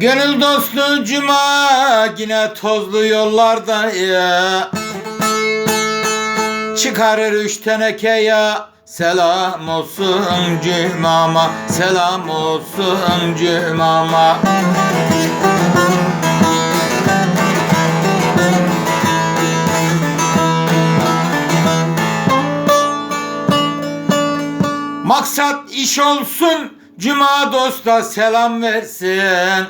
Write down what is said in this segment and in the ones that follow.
Gönül dostu cuma yine tozlu yollarda ya Çıkarır üç teneke ya Selam olsun cümama Selam olsun cümama. Maksat iş olsun Cuma dosta selam versin.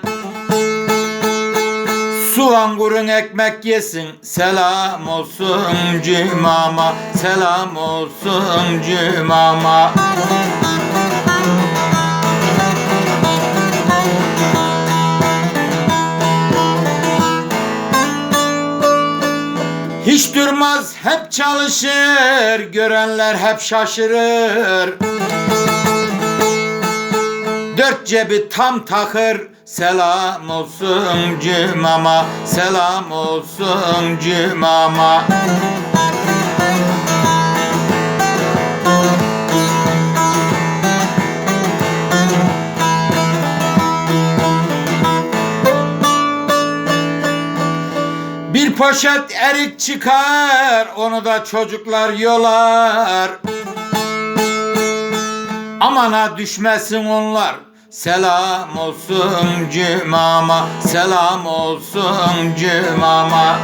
Soğan kurun ekmek yesin Selam olsun cümama Selam olsun cümama Hiç durmaz hep çalışır Görenler hep şaşırır Dört cebi tam takır Selam olsun cümama Selam olsun cümama. Bir poşet erik çıkar Onu da çocuklar yolar. Amana düşmesin onlar Selam olsun cümama Selam olsun cümama.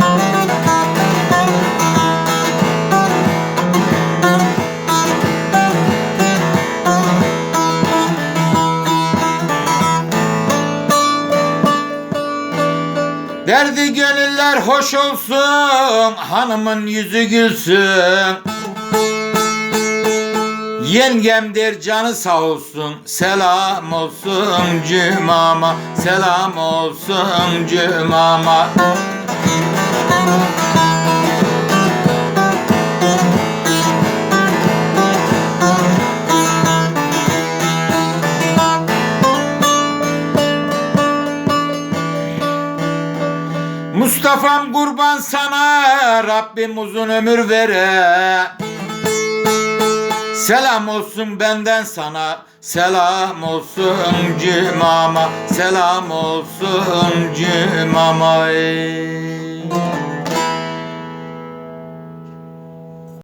Derdi gönüller hoş olsun Hanımın yüzü gülsün Yengemdir canı sağ olsun. Selam olsun cümama Selam olsun cümama. Mustafa'm kurban sana Rabbim uzun ömür vere Selam olsun benden sana Selam olsun cümama Selam olsun cümama ey.